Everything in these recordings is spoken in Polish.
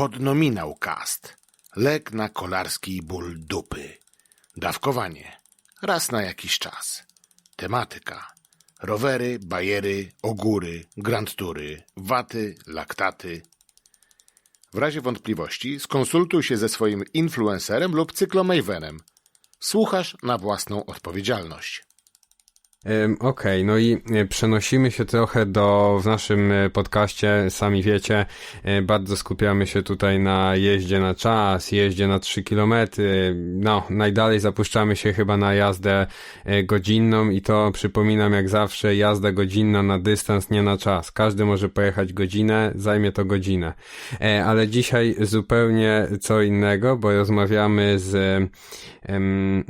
Podnominał cast. Lek na kolarski ból dupy. Dawkowanie. Raz na jakiś czas. Tematyka. Rowery, bajery, ogóry, grand tury, waty, laktaty. W razie wątpliwości skonsultuj się ze swoim influencerem lub cyklomejwenem. Słuchasz na własną odpowiedzialność. Okej, no i e, przenosimy się trochę do, w naszym e, podcaście, sami wiecie, e, bardzo skupiamy się tutaj na jeździe na czas, jeździe na 3 km, no, najdalej zapuszczamy się chyba na jazdę godzinną i to przypominam jak zawsze, jazda godzinna na dystans, nie na czas. Każdy może pojechać godzinę, zajmie to godzinę. Ale dzisiaj zupełnie co innego, bo rozmawiamy z mm,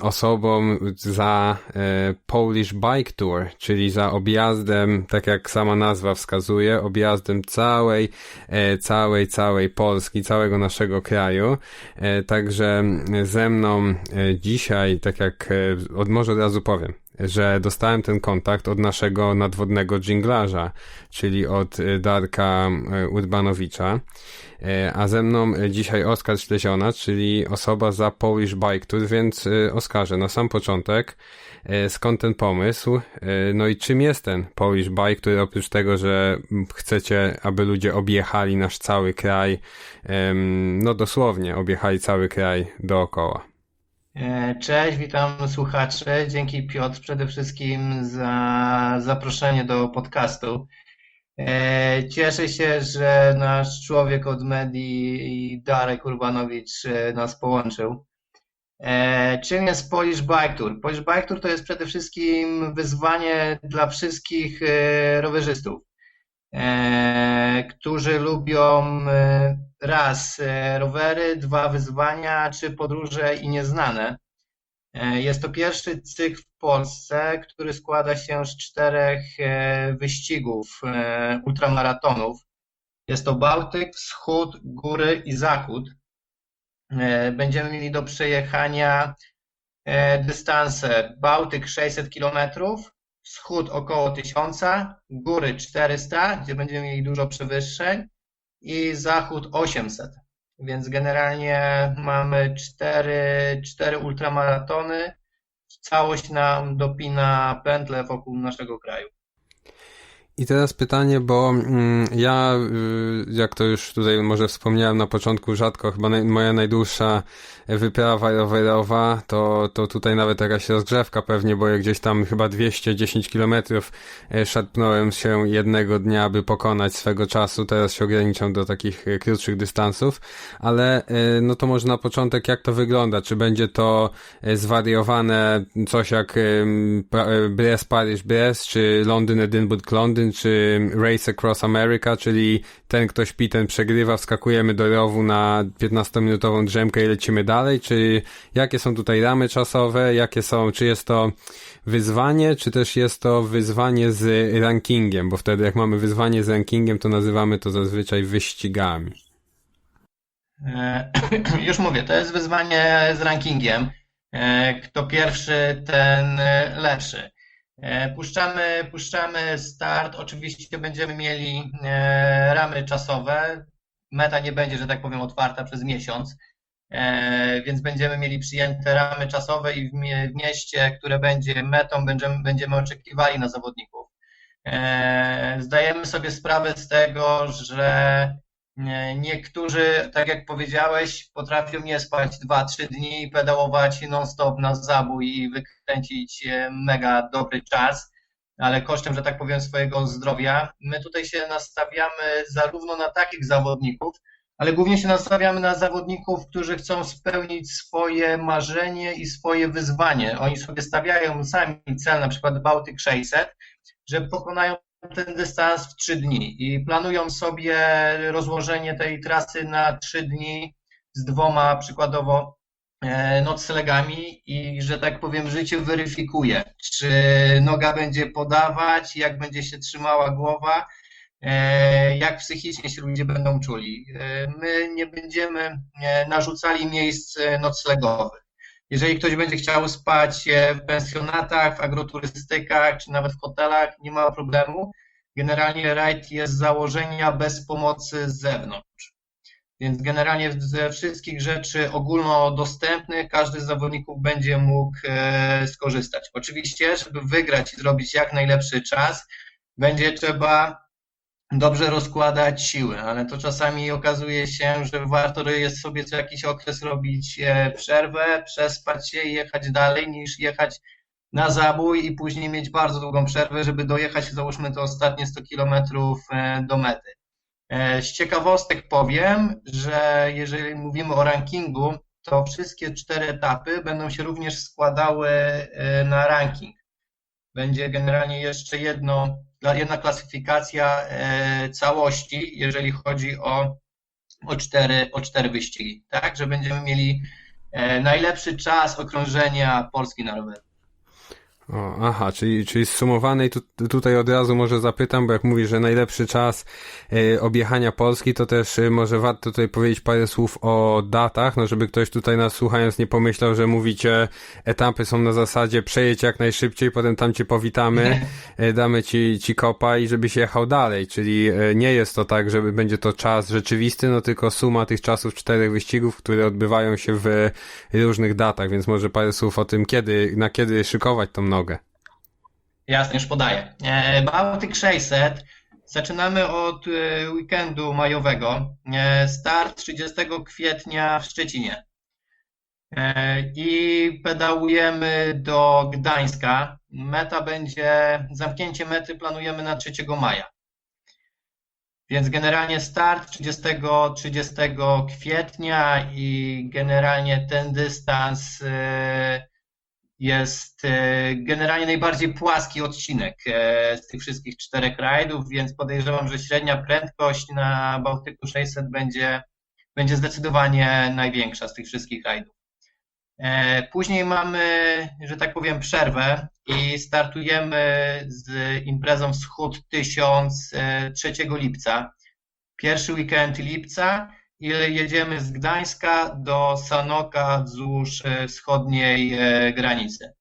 osobą za e, Polish Bike Tour, czyli za objazdem, tak jak sama nazwa wskazuje, objazdem całej, e, całej, całej Polski, całego naszego kraju. E, Także ze mną e, dzisiaj, tak jak od może od razu powiem, że dostałem ten kontakt od naszego nadwodnego dżinglarza, czyli od Darka Urbanowicza. A ze mną dzisiaj Oskar Śleziona, czyli osoba za Polish Bike Tour, więc Oskarze, na sam początek, skąd ten pomysł? E, No i czym jest ten Polish Bike Tour, oprócz tego, że chcecie, aby ludzie objechali nasz cały kraj, no dosłownie objechali cały kraj dookoła. E, Cześć, witam słuchaczy. Dzięki Piotr przede wszystkim za zaproszenie do podcastu. E, Cieszę się, że nasz człowiek od medii Darek Urbanowicz e, nas połączył. E, Czym jest Polish Bike Tour? Polish Bike Tour to jest przede wszystkim wyzwanie dla wszystkich e, rowerzystów, e, którzy lubią raz rowery, dwa wyzwania, trzy podróże i nieznane. Jest to pierwszy cykl w Polsce, który składa się z czterech wyścigów, ultramaratonów. Jest to Bałtyk, Wschód, Góry i Zachód. E, Będziemy mieli do przejechania e, dystanse Bałtyk 600 km, Wschód około 1000, Góry 400, gdzie będziemy mieli dużo przewyższeń i Zachód 800. Więc generalnie mamy cztery, cztery ultramaratony. Całość nam dopina pętlę wokół naszego kraju. I teraz pytanie, bo mm, ja, y, jak to już tutaj może wspomniałem na początku, rzadko, chyba naj, moja najdłuższa wyprawa rowerowa, to, to tutaj nawet jakaś rozgrzewka pewnie, bo ja gdzieś tam chyba 210 kilometrów e, szarpnąłem się jednego dnia, aby pokonać swego czasu. Teraz się ograniczam do takich e, krótszych dystansów, ale e, no to może na początek jak to wygląda? Czy będzie to zwariowane coś jak Brest, Paryż, Brest, czy Londyn, Edynburg, Londyn, czy Race Across America, czyli ten kto śpi, ten przegrywa, wskakujemy do rowu na 15-minutową drzemkę i lecimy dalej, czy jakie są tutaj ramy czasowe, jakie są, czy jest to wyzwanie, czy też jest to wyzwanie z rankingiem, bo wtedy jak mamy wyzwanie z rankingiem, to nazywamy to zazwyczaj wyścigami. E, Już mówię, to jest wyzwanie z rankingiem. E, Kto pierwszy, ten lepszy. E, Puszczamy, puszczamy start. Oczywiście będziemy mieli e, ramy czasowe. Meta nie będzie, że tak powiem, otwarta przez miesiąc, e, więc będziemy mieli przyjęte ramy czasowe i w mie- w mieście, które będzie metą, będziemy, będziemy oczekiwali na zawodników. Zdajemy sobie sprawę z tego, że Niektórzy, tak jak powiedziałeś, potrafią nie spać 2-3 dni i pedałować non-stop na zabój i wykręcić e, mega dobry czas, ale kosztem, że tak powiem, swojego zdrowia. My tutaj się nastawiamy zarówno na takich zawodników, ale głównie się nastawiamy na zawodników, którzy chcą spełnić swoje marzenie i swoje wyzwanie. Oni sobie stawiają sami cel, na przykład Bałtyk 600, że pokonają ten dystans w trzy dni i planują sobie rozłożenie tej trasy na trzy dni z dwoma przykładowo e, noclegami i że tak powiem życie weryfikuje, czy noga będzie podawać, jak będzie się trzymała głowa, e, jak psychicznie się ludzie będą czuli. E, My nie będziemy narzucali miejsc noclegowych. Jeżeli ktoś będzie chciał spać e, w pensjonatach, w agroturystykach czy nawet w hotelach, nie ma problemu. Generalnie rajd jest założenia bez pomocy z zewnątrz. Więc generalnie ze wszystkich rzeczy ogólnodostępnych każdy z zawodników będzie mógł e, skorzystać. Oczywiście, żeby wygrać i zrobić jak najlepszy czas, będzie trzeba dobrze rozkładać siły, ale to czasami okazuje się, że warto jest sobie co jakiś okres robić e, przerwę, przespać się i jechać dalej, niż jechać na zabój i później mieć bardzo długą przerwę, żeby dojechać, załóżmy, te ostatnie 100 kilometrów e, do mety. E, z ciekawostek powiem, że jeżeli mówimy o rankingu, to wszystkie cztery etapy będą się również składały na ranking. Będzie generalnie jeszcze jedno jedna klasyfikacja e, całości, jeżeli chodzi o, o, cztery, o cztery wyścigi, tak? Że będziemy mieli e, najlepszy czas okrążenia Polski na rowerze. O, aha, czyli, czyli zsumowanej tu, tutaj od razu może zapytam, bo jak mówisz, że najlepszy czas y, objechania Polski, to też y, może warto tutaj powiedzieć parę słów o datach, no żeby ktoś tutaj nas słuchając nie pomyślał, że mówicie etapy są na zasadzie przejedź jak najszybciej, potem tam cię powitamy, y, damy ci, ci kopa i żebyś jechał dalej, czyli nie jest to tak, żeby będzie to czas rzeczywisty, no tylko suma tych czasów czterech wyścigów, które odbywają się w różnych datach, więc może parę słów o tym, kiedy, na kiedy szykować tą Jasne, już podaję. E, Bałtyk 600. Zaczynamy od e, weekendu majowego. E, start 30 kwietnia w Szczecinie. I pedałujemy do Gdańska. Meta będzie, zamknięcie mety planujemy na 3 maja. Więc generalnie start 30, 30 kwietnia i generalnie ten dystans jest e, generalnie najbardziej płaski odcinek e, z tych wszystkich czterech rajdów, więc podejrzewam, że średnia prędkość na Bałtyku 600 będzie, będzie zdecydowanie największa z tych wszystkich rajdów. E, później mamy, że tak powiem, przerwę i startujemy z imprezą Wschód 1000 3 lipca. Pierwszy weekend lipca ile jedziemy z Gdańska do Sanoka wzdłuż e, wschodniej e, granicy.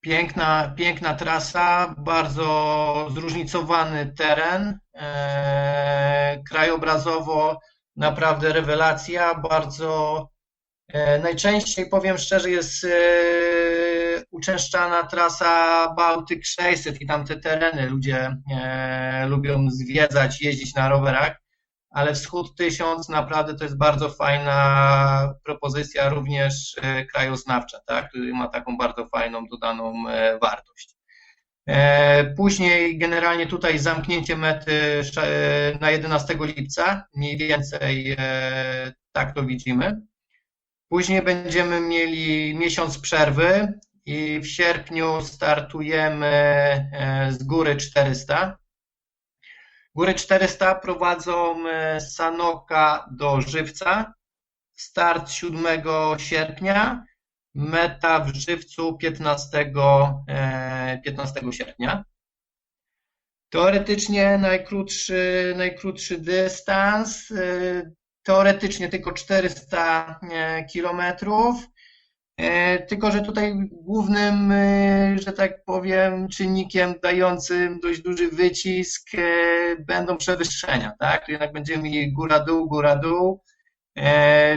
Piękna, piękna trasa, bardzo zróżnicowany teren, e, krajobrazowo naprawdę rewelacja, bardzo najczęściej powiem szczerze jest uczęszczana trasa Bałtyk 600 i tamte tereny ludzie lubią zwiedzać, jeździć na rowerach ale Wschód 1000 naprawdę to jest bardzo fajna propozycja, również e, krajoznawcza, tak, który ma taką bardzo fajną dodaną e, wartość. E, później generalnie tutaj zamknięcie mety na 11 lipca, mniej więcej tak to widzimy. Później będziemy mieli miesiąc przerwy i w sierpniu startujemy z góry 400. Góry 400 prowadzą e, Sanoka do Żywca. Start 7 sierpnia, meta w Żywcu 15, 15 e, sierpnia. Teoretycznie najkrótszy, najkrótszy dystans, e, teoretycznie tylko 400 kilometrów. E, tylko, że tutaj głównym, e, że tak powiem, czynnikiem dającym dość duży wycisk e, będą przewyższenia, tak? Jednak będziemy mieli góra-dół, góra-dół,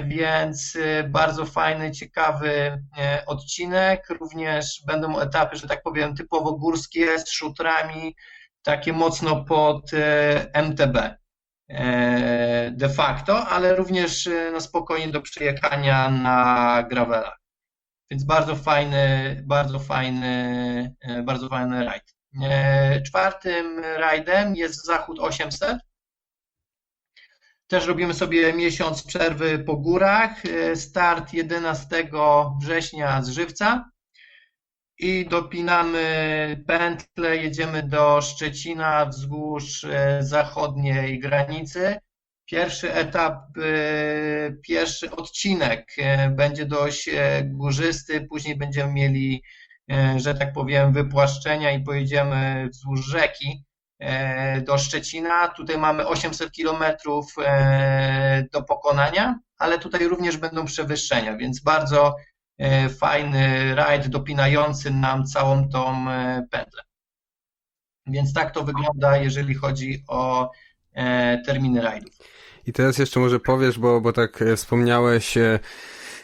więc bardzo fajny, ciekawy odcinek. Również będą etapy, że tak powiem, typowo górskie z szutrami, takie mocno pod MTB de facto, ale również na spokojnie do przejechania na gravelach. Więc bardzo fajny, bardzo fajny, e, bardzo fajny rajd. E, czwartym rajdem jest Zachód 800. Też robimy sobie miesiąc przerwy po górach. E, start 11 września z Żywca i dopinamy pętlę, jedziemy do Szczecina wzdłuż zachodniej granicy. Pierwszy etap, y, pierwszy odcinek y, będzie dość y, górzysty, później będziemy mieli, że tak powiem, wypłaszczenia i pojedziemy wzdłuż rzeki do Szczecina. Tutaj mamy 800 kilometrów do pokonania, ale tutaj również będą przewyższenia, więc bardzo fajny rajd dopinający nam całą tą pętlę. Więc tak to wygląda, jeżeli chodzi o terminy rajdów. I teraz jeszcze może powiesz, bo, bo tak e, wspomniałeś e,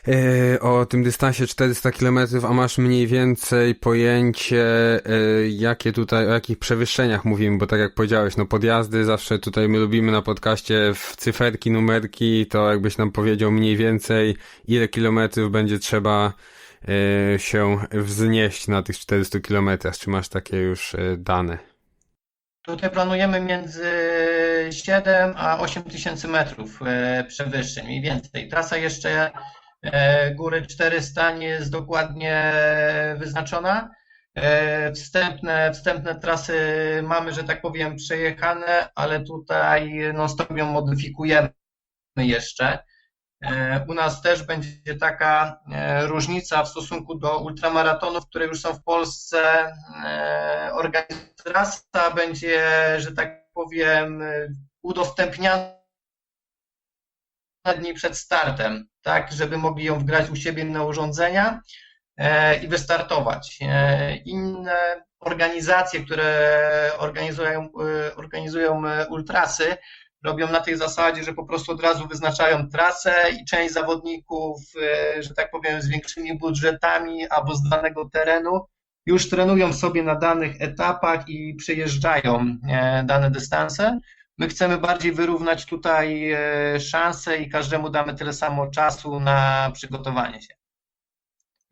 e, o tym dystansie 400 km, a masz mniej więcej pojęcie, e, jakie tutaj, o jakich przewyższeniach mówimy, bo tak jak powiedziałeś, no podjazdy zawsze tutaj my lubimy na podcaście w cyferki, numerki, to jakbyś nam powiedział mniej więcej, ile kilometrów będzie trzeba e, się wznieść na tych 400 kilometrach, czy masz takie już e, dane? Tutaj planujemy między 7 a 8 tysięcy metrów e, przewyższeń, mniej więcej. Trasa jeszcze e, góry 400 nie jest dokładnie wyznaczona. E, Wstępne, wstępne trasy mamy, że tak powiem, przejechane, ale tutaj no, stop ją modyfikujemy jeszcze. E, U nas też będzie taka e, różnica w stosunku do ultramaratonów, które już są w Polsce. E, Organizacja będzie, że tak powiem, udostępniana dni przed startem, tak, żeby mogli ją wgrać u siebie na urządzenia i wystartować. Inne organizacje, które organizują, organizują ultrasy, robią na tej zasadzie, że po prostu od razu wyznaczają trasę i część zawodników, e, że tak powiem, z większymi budżetami albo z danego terenu już trenują sobie na danych etapach i przejeżdżają e, dane dystanse. My chcemy bardziej wyrównać tutaj e, szanse i każdemu damy tyle samo czasu na przygotowanie się.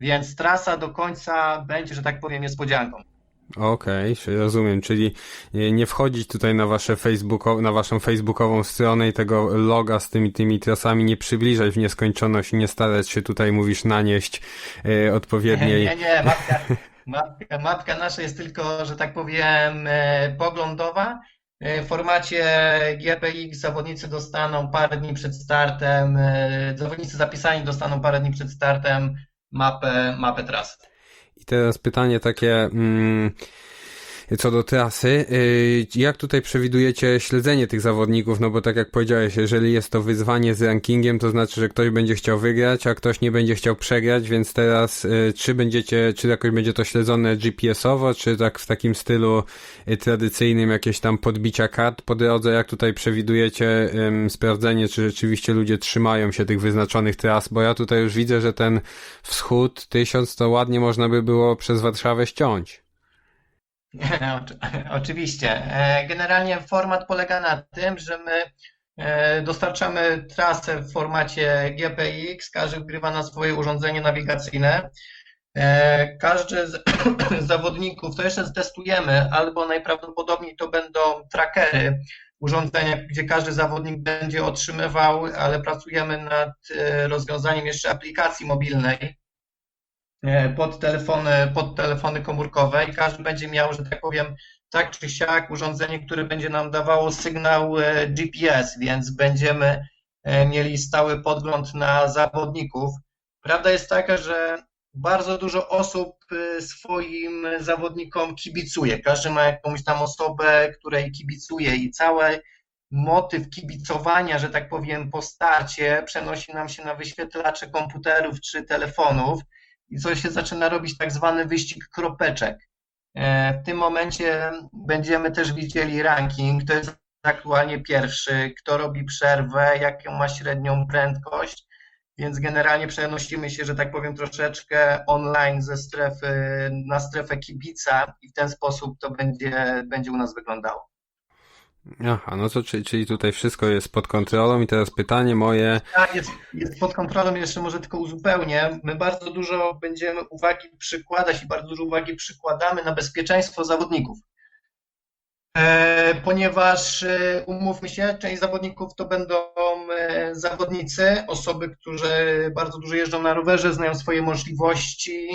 Więc trasa do końca będzie, że tak powiem, niespodzianką. Okej, okay, rozumiem, czyli nie wchodzić tutaj na wasze Facebooko, na waszą facebookową stronę i tego loga z tymi tymi trasami nie przybliżać w nieskończoność i nie starać się tutaj, mówisz, nanieść e, odpowiedniej... Nie, nie, matka, matka, matka nasza jest tylko, że tak powiem, e, poglądowa. E, w formacie GPX zawodnicy dostaną parę dni przed startem, e, zawodnicy zapisani dostaną parę dni przed startem mapę, mapę trasy. Teraz pytanie takie mm, co do trasy. Y, jak tutaj przewidujecie śledzenie tych zawodników? No bo tak jak powiedziałeś, jeżeli jest to wyzwanie z rankingiem, to znaczy, że ktoś będzie chciał wygrać, a ktoś nie będzie chciał przegrać, więc teraz y, czy będziecie, czy jakoś będzie to śledzone GPS-owo, czy tak w takim stylu y, tradycyjnym jakieś tam podbicia kart po drodze? Jak tutaj przewidujecie sprawdzenie, czy rzeczywiście ludzie trzymają się tych wyznaczonych tras? Bo ja tutaj już widzę, że ten wschód tysiąc to ładnie można by było przez Warszawę ściąć. Oczywiście. E, generalnie format polega na tym, że my e, dostarczamy trasę w formacie GPX, każdy wgrywa na swoje urządzenie nawigacyjne. E, każdy z zawodników, to jeszcze testujemy, albo najprawdopodobniej to będą trackery, urządzenia, gdzie każdy zawodnik będzie otrzymywał, ale pracujemy nad rozwiązaniem jeszcze aplikacji mobilnej, pod telefony, pod telefony komórkowe i każdy będzie miał, że tak powiem, tak czy siak urządzenie, które będzie nam dawało sygnał e, GPS, więc będziemy e, mieli stały podgląd na zawodników. Prawda jest taka, że bardzo dużo osób swoim zawodnikom kibicuje. Każdy ma jakąś tam osobę, której kibicuje i cały motyw kibicowania, że tak powiem, po starcie przenosi nam się na wyświetlacze komputerów czy telefonów i co się zaczyna robić tak zwany wyścig kropeczek. E, w tym momencie będziemy też widzieli ranking, to jest aktualnie pierwszy, kto robi przerwę, jaką ma średnią prędkość, więc generalnie przenosimy się, że tak powiem, troszeczkę online ze strefy na strefę kibica i w ten sposób to będzie, będzie u nas wyglądało. Aha, no to czyli, czyli tutaj wszystko jest pod kontrolą i teraz pytanie moje. Tak, jest, jest pod kontrolą, jeszcze może tylko uzupełnię. My bardzo dużo będziemy uwagi przykładać i bardzo dużo uwagi przykładamy na bezpieczeństwo zawodników. E, ponieważ e, umówmy się, część zawodników to będą e, zawodnicy, osoby, którzy bardzo dużo jeżdżą na rowerze, znają swoje możliwości,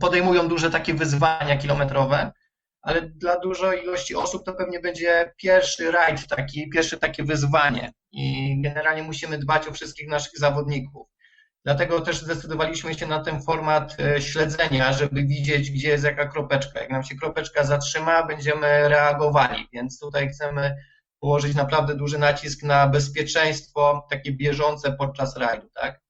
podejmują duże takie wyzwania kilometrowe ale dla dużej ilości osób to pewnie będzie pierwszy rajd taki, pierwsze takie wyzwanie i generalnie musimy dbać o wszystkich naszych zawodników. Dlatego też zdecydowaliśmy się na ten format e, śledzenia, żeby widzieć, gdzie jest jaka kropeczka. Jak nam się kropeczka zatrzyma, będziemy reagowali, więc tutaj chcemy położyć naprawdę duży nacisk na bezpieczeństwo takie bieżące podczas rajdu, tak?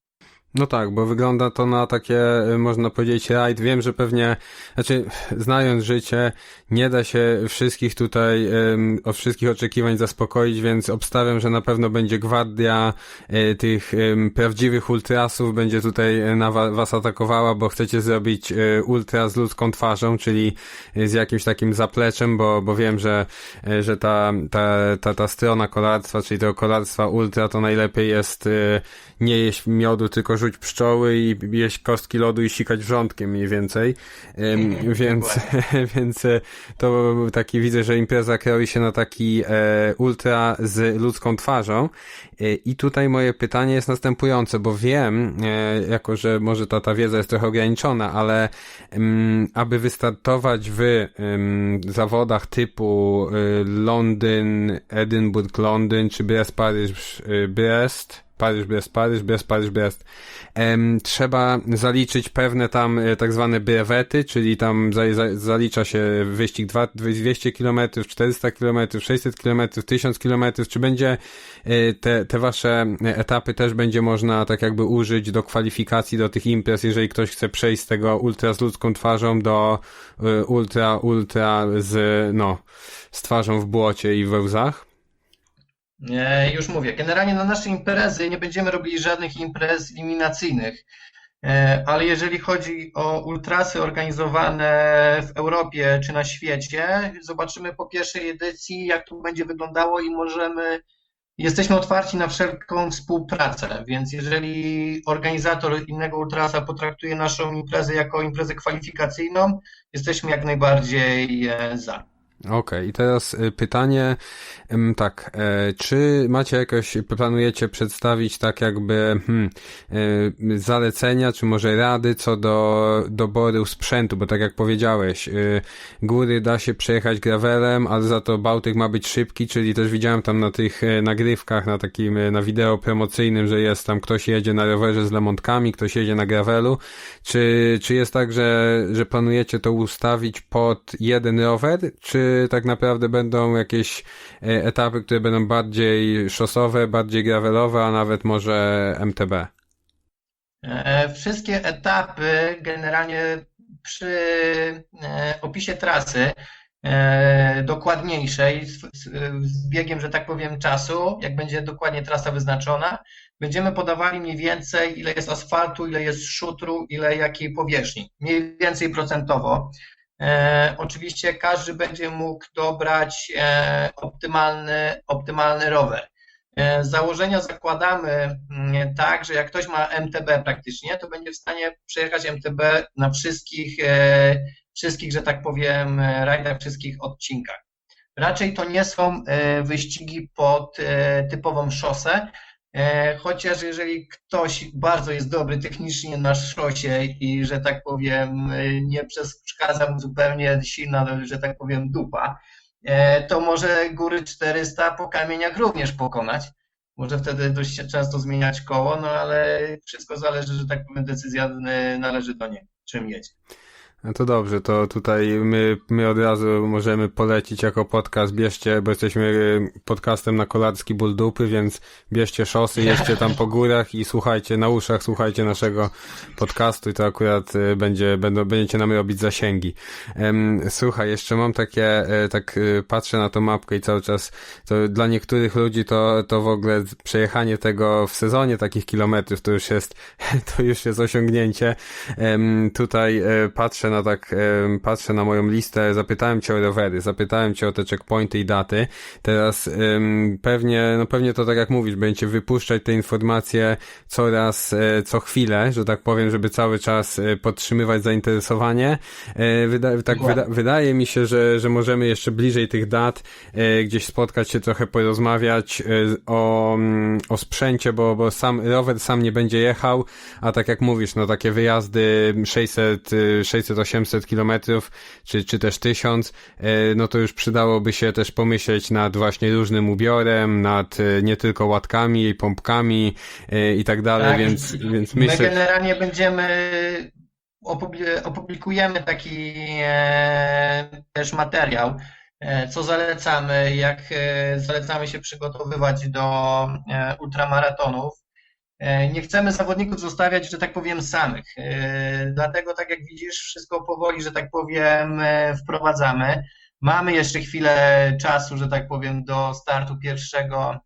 No tak, bo wygląda to na takie, y, można powiedzieć, rajd. Wiem, że pewnie, znaczy, znając życie, nie da się wszystkich tutaj, um, o wszystkich oczekiwań zaspokoić, więc obstawiam, że na pewno będzie gwardia y, tych um, prawdziwych ultrasów, będzie tutaj na wa was atakowała, bo chcecie zrobić y, ultra z ludzką twarzą, czyli z jakimś takim zapleczem, bo, bo wiem, że, y, że ta, ta, ta, ta strona kolarstwa, czyli tego kolarstwa ultra, to najlepiej jest y, nie jeść miodu, tylko rzuć pszczoły i jeść kostki lodu i sikać wrzątkiem mniej więcej. Ym, więc, więc e, to taki widzę, że impreza kroi się na taki e, ultra z ludzką twarzą. E, I tutaj moje pytanie jest następujące, bo wiem, e, jako że może ta, ta wiedza jest trochę ograniczona, ale ym, aby wystartować w ym, zawodach typu y, Londyn, Edynburg, Londyn, czy Brest, Paryż, y, Brest, Paryż, Brest, Paryż, Brest, Paryż, Brest. Trzeba zaliczyć pewne tam e, tak zwane brewety, czyli tam za, za, zalicza się wyścig 2, 200 km, 400 km, 600 km, 1000 km. Czy będzie e, te, te wasze etapy też będzie można tak jakby użyć do kwalifikacji do tych imprez, jeżeli ktoś chce przejść z tego ultra z ludzką twarzą do e, ultra, ultra z, no, z twarzą w błocie i we łzach? E, już mówię, generalnie na nasze imprezy nie będziemy robili żadnych imprez eliminacyjnych, e, ale jeżeli chodzi o ultrasy organizowane w Europie czy na świecie, zobaczymy po pierwszej edycji, jak to będzie wyglądało i możemy, jesteśmy otwarci na wszelką współpracę, więc jeżeli organizator innego ultrasa potraktuje naszą imprezę jako imprezę kwalifikacyjną, jesteśmy jak najbardziej e, za. Okej, okay. i teraz y, pytanie, tak, e, czy macie jakoś, planujecie przedstawić tak jakby hmm, e, zalecenia, czy może rady co do doboru sprzętu, bo tak jak powiedziałeś, y, góry da się przejechać gravelem, ale za to Bałtyk ma być szybki, czyli też widziałem tam na tych e, nagrywkach, na takim, na wideo promocyjnym, że jest tam ktoś jedzie na rowerze z lemontkami, ktoś jedzie na gravelu, czy, czy jest tak, że, że planujecie to ustawić pod jeden rower, czy tak naprawdę będą jakieś e, etapy, które będą bardziej szosowe, bardziej gravelowe, a nawet może MTB? E, wszystkie etapy generalnie przy e, opisie trasy dokładniejszej, z biegiem, że tak powiem, czasu, jak będzie dokładnie trasa wyznaczona, będziemy podawali mniej więcej, ile jest asfaltu, ile jest szutru, ile jakiej powierzchni, mniej więcej procentowo. E, oczywiście każdy będzie mógł dobrać e, optymalny, optymalny rower. E, założenia zakładamy mm, tak, że jak ktoś ma MTB praktycznie, to będzie w stanie przejechać MTB na wszystkich, wszystkich że tak powiem, rajdach, wszystkich odcinkach. Raczej to nie są wyścigi pod typową szosę, chociaż jeżeli ktoś bardzo jest dobry technicznie na szosie i, że tak powiem, e, nie przeszkadza mu zupełnie silna, że tak powiem, dupa, e, to może góry 400 po kamieniach również pokonać. Może wtedy dość często zmieniać koło, no ale wszystko zależy, że tak powiem, decyzja należy do niego, czym jedzie. No to dobrze, to tutaj my, my od razu możemy polecić jako podcast, bierzcie, bo jesteśmy y, podcastem na kolarski ból dupy, więc bierzcie szosy, jeźdźcie tam po górach i słuchajcie na uszach, słuchajcie naszego podcastu i to akurat y, będzie, będą, będziecie nam robić zasięgi. Słuchaj, jeszcze mam takie, e, tak y, patrzę na tą mapkę i cały czas, to dla niektórych ludzi to, to w ogóle przejechanie tego w sezonie takich kilometrów to już jest, to już jest osiągnięcie. Tutaj e, patrzę na tak, e, patrzę na moją listę, zapytałem cię o rowery, zapytałem cię o te checkpointy i daty. Teraz e, pewnie, no pewnie to tak jak mówisz, będziecie wypuszczać te informacje coraz, e, co chwilę, że tak powiem, żeby cały czas e, podtrzymywać zainteresowanie. E, wyda, tak wyda, wydaje mi się, że, że możemy jeszcze bliżej tych dat e, gdzieś spotkać się, trochę porozmawiać o, mm, o sprzęcie, bo, bo sam rower sam nie będzie jechał, a tak jak mówisz, no takie wyjazdy 600, 600 800 kilometrów, czy, czy też 1000, e, no to już przydałoby się też pomyśleć nad właśnie różnym ubiorem, nad e, nie tylko łatkami i pompkami e, i tak dalej, tak, więc, więc my myślę... My generalnie będziemy opublikujemy taki też materiał, co zalecamy, jak zalecamy się przygotowywać do ultramaratonów. E, Nie chcemy zawodników zostawiać, że tak powiem, samych. E, Dlatego, tak jak widzisz, wszystko powoli, że tak powiem, e, wprowadzamy. Mamy jeszcze chwilę czasu, że tak powiem, do startu pierwszego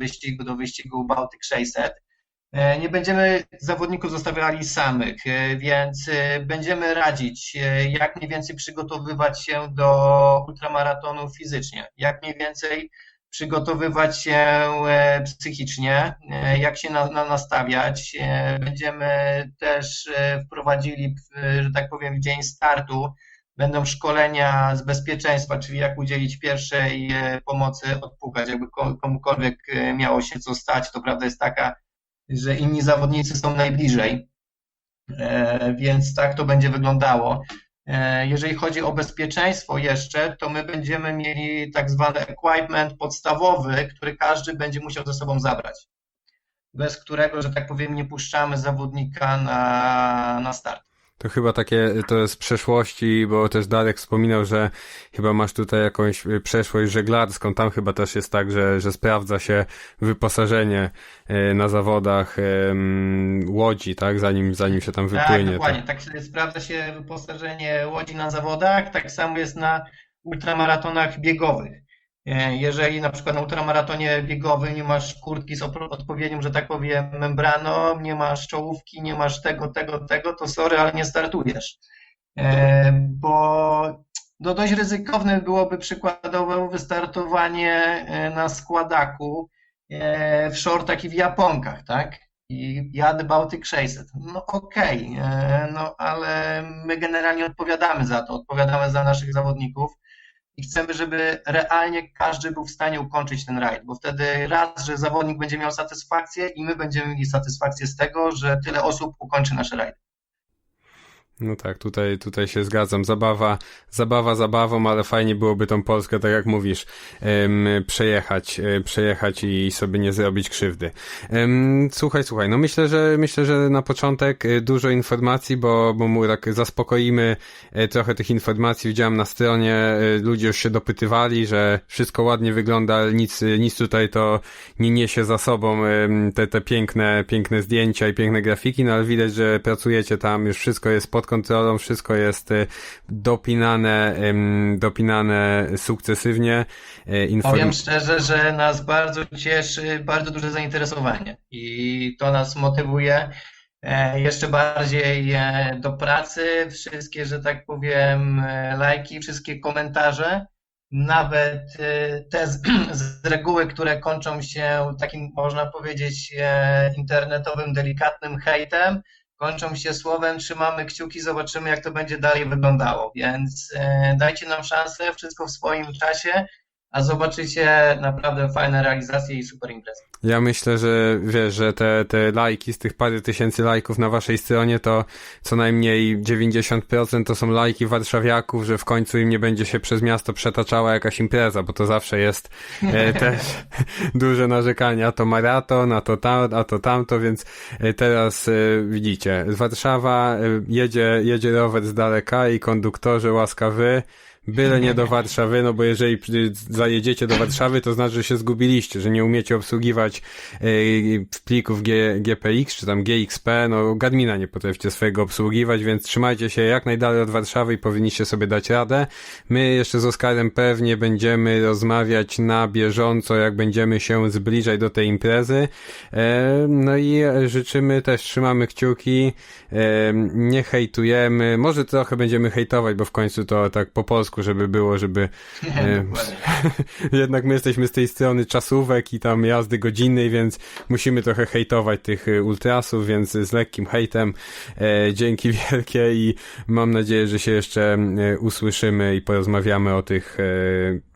wyścigu, do wyścigu Bałtyk 600. E, Nie będziemy zawodników zostawiali samych, więc będziemy radzić, jak mniej więcej przygotowywać się do ultramaratonu fizycznie, jak mniej więcej przygotowywać się e, psychicznie, e, jak się na, na, nastawiać. E, Będziemy też wprowadzili, że tak powiem, w dzień startu, będą szkolenia z bezpieczeństwa, czyli jak udzielić pierwszej pomocy, odpukać, jakby ko- komukolwiek miało się co stać, to prawda jest taka, że inni zawodnicy są najbliżej, więc tak to będzie wyglądało. E, Jeżeli chodzi o bezpieczeństwo jeszcze, to my będziemy mieli tak zwany equipment podstawowy, który każdy będzie musiał ze sobą zabrać, bez którego, że tak powiem, nie puszczamy zawodnika na, na start. To chyba takie, to jest z przeszłości, bo też Darek wspominał, że chyba masz tutaj jakąś y, przeszłość żeglarską, tam chyba też jest tak, że, że sprawdza się wyposażenie y, na zawodach łodzi, tak, zanim, zanim się tam Tak, wypłynie. dokładnie. Tak się- sprawdza się wyposażenie łodzi na zawodach, tak samo jest na ultramaratonach biegowych. E, Jeżeli na przykład na ultramaratonie biegowym nie masz kurtki z odpowiednią, że tak powiem, membraną, nie masz czołówki, nie masz tego, tego, tego, to sorry, ale nie startujesz. E, Bo no dość ryzykowne byłoby przykładowo wystartowanie e, na składaku w shortach i w japonkach, tak? i jadę Bałtyk 600. No okej, e, no ale my generalnie odpowiadamy za to, odpowiadamy za naszych zawodników i chcemy, żeby realnie każdy był w stanie ukończyć ten rajd, bo wtedy raz, że zawodnik będzie miał satysfakcję i my będziemy mieli satysfakcję z tego, że tyle osób ukończy nasz rajd. No tak, tutaj, tutaj się zgadzam. Zabawa, zabawa zabawą, ale fajnie byłoby tą Polskę, tak jak mówisz, przejechać, e, przejechać i sobie nie zrobić krzywdy. Słuchaj, słuchaj, no myślę, że myślę, że na początek e, dużo informacji, bo, bo mu tak zaspokoimy e, trochę tych informacji. Widziałem na stronie, ludzie już się dopytywali, że wszystko ładnie wygląda, ale nic, nic tutaj to nie niesie za sobą te, te piękne, piękne zdjęcia i piękne grafiki, no ale widać, że pracujecie tam, już wszystko jest pod kontrolą, wszystko jest e, dopinane, dopinane sukcesywnie. E, inform- Powiem szczerze, że nas bardzo cieszy bardzo duże zainteresowanie i to nas motywuje e, jeszcze bardziej e, do pracy. Wszystkie, że tak powiem, e, lajki, wszystkie komentarze, nawet te z, z reguły, które kończą się takim, można powiedzieć, internetowym, delikatnym hejtem, kończą się słowem trzymamy kciuki, zobaczymy jak to będzie dalej wyglądało. Więc e, dajcie nam szansę, wszystko w swoim czasie a zobaczycie naprawdę fajne realizacje i super imprezy. Ja myślę, że wiesz, że te, te lajki z tych parę tysięcy lajków na waszej stronie to co najmniej 90% to są lajki warszawiaków, że w końcu im nie będzie się przez miasto przetaczała jakaś impreza, bo to zawsze jest e, też duże narzekanie, a to maraton, a to tam, a to tamto, więc e, teraz e, widzicie, Warszawa e, jedzie, jedzie rower z daleka i konduktorzy łaskawy, Byle nie do Warszawy, no bo jeżeli zajedziecie do Warszawy, to znaczy, że się zgubiliście, że nie umiecie obsługiwać yy, plików G, GPX czy tam GXP, no Garmina nie potraficie swojego obsługiwać, więc trzymajcie się jak najdalej od Warszawy i powinniście sobie dać radę. My jeszcze z Oskarem pewnie będziemy rozmawiać na bieżąco, jak będziemy się zbliżać do tej imprezy. E, no i życzymy też, trzymamy kciuki, e, nie hejtujemy, może trochę będziemy hejtować, bo w końcu to tak po polsku, żeby było, żeby e, jednak my jesteśmy z tej strony czasówek i tam jazdy godzinnej, więc musimy trochę hejtować tych e, ultrasów, więc z lekkim hejtem. E, dzięki wielkie i mam nadzieję, że się jeszcze e, usłyszymy i porozmawiamy o tych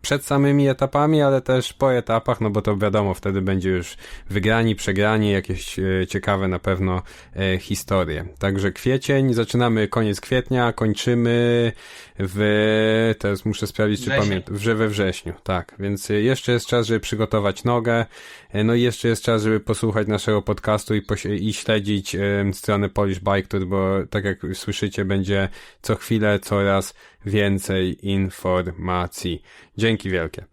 przed samymi etapami, ale też po etapach, no bo to wiadomo, wtedy będzie już wygrani, przegrani, jakieś e, ciekawe na pewno e, historie. Także kwiecień, zaczynamy koniec kwietnia, kończymy w, teraz muszę sprawdzić, czy pamiętam, że we wrześniu, tak, więc e, jeszcze jest czas, żeby przygotować nogę, no i jeszcze jest czas, żeby posłuchać naszego podcastu i, i śledzić stronę Polish Bike Tour, bo tak jak słyszycie, będzie co chwilę coraz więcej informacji. Dzięki wielkie.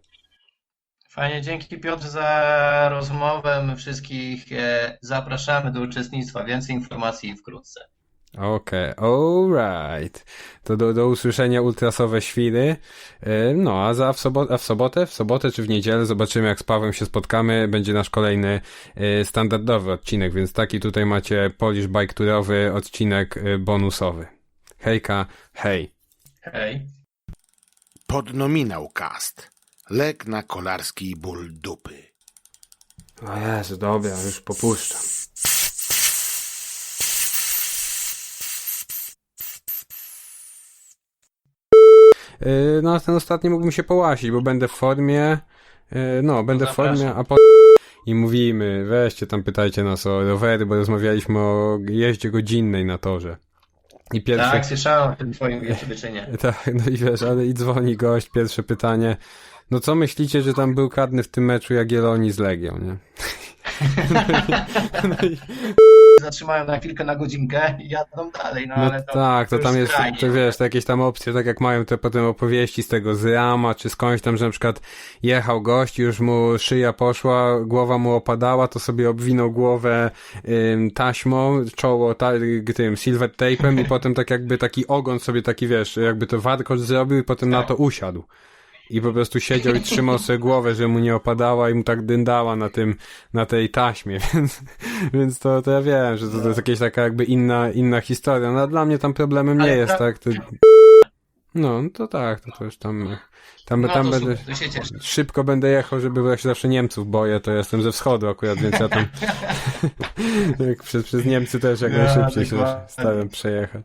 Fajnie, dzięki Piotr za rozmowę. My wszystkich e, zapraszamy do uczestnictwa. Więcej informacji wkrótce. Okej, alright. To do, do usłyszenia ultrasowe świry. E, No, a za w, sobotę, a w sobotę, w sobotę czy w niedzielę zobaczymy, jak z Pawłem się spotkamy. Będzie nasz kolejny e, standardowy odcinek, więc taki tutaj macie Polish Bike Tourowy odcinek bonusowy. Hejka, hej. Hej. Podnominał cast. Lek na kolarski ból dupy. O Jezu, dobra, już popuszczam. Yy, No, a ten ostatni mógłbym się połasić, bo będę w formie. Yy, No, będę w formie, a po. I mówimy, weźcie tam, pytajcie nas o rowery, bo rozmawialiśmy o jeździe godzinnej na torze. I pierwsze. Tak, słyszałem o tym twoim wyczynie. Tak, no i wiesz, ale i dzwoni gość, pierwsze pytanie. No co myślicie, że tam był karny w tym meczu Jagiellonii z Legią, nie? No i, Zatrzymają na chwilkę, na godzinkę i jadą dalej, no no ale to tak, to tam jest, skrajnie. to wiesz, to jakieś tam opcje, tak jak mają te potem opowieści z tego z Rama, czy skądś tam, że na przykład jechał gość, już mu szyja poszła, głowa mu opadała, to sobie obwinął głowę ym, taśmą, czoło ta, tym silver tape'em i potem tak jakby taki ogon sobie taki, wiesz, jakby to warkocz zrobił i potem na Tak. to usiadł. I po prostu siedział i trzymał sobie głowę, że mu nie opadała i mu tak dyndała na tym, na tej taśmie, więc, więc to, to ja wiem, że to, to jest jakaś taka jakby inna, inna historia. No a dla mnie tam problemem nie Ale jest, pra- tak? To, no, to tak, to, to już tam, tam, No tam to będę, super, się szybko będę jechał, żeby, bo ja się zawsze Niemców boję, to ja jestem ze wschodu akurat, więc ja tam, jak przez, przez Niemcy też jak Ja, najszybciej się dokładnie. staram przejechać.